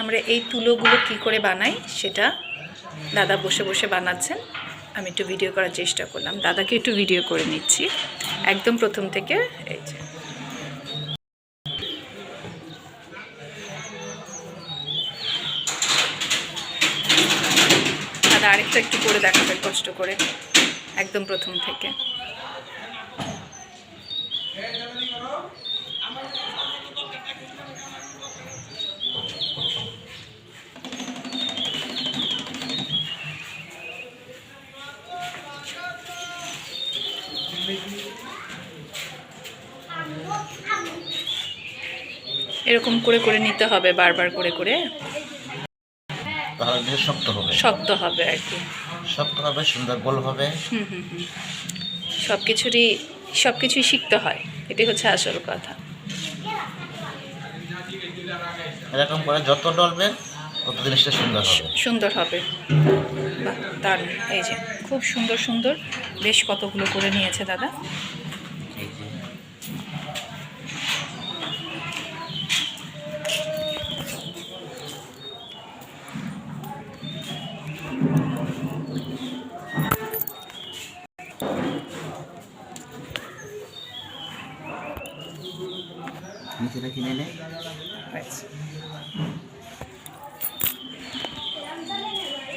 আমরা এই তুলোগুলো কি করে বানাই সেটা দাদা বসে বসে বানাচ্ছেন। আমি একটু ভিডিও করার চেষ্টা করলাম। দাদাকে একটু ভিডিও করে নিচ্ছি। একদম প্রথম থেকে এই যে। দাদা আরেকটা একটু করে দেখাবেন কষ্ট করে। একদম প্রথম থেকে। এরকম করে করে নিতে হবে বারবার করে করে। তাহলে শক্ত হবে। শক্ত হবে আর কি। শক্ত হবে সুন্দর গোল হবে। হুম হুম হুম। সব কিছুরই সব কিছুই শিখতে হয়। এটাই হচ্ছে আসল কথা। এরকম করে যত ডলবে তত জিনিসটা সুন্দর হবে? সুন্দর হবে। বাহ দারুণ। এই যে খুব সুন্দর সুন্দর। বেশ কতগুলো করে নিয়েছে দাদা। নিচেটা কিনে নে। হয়েছে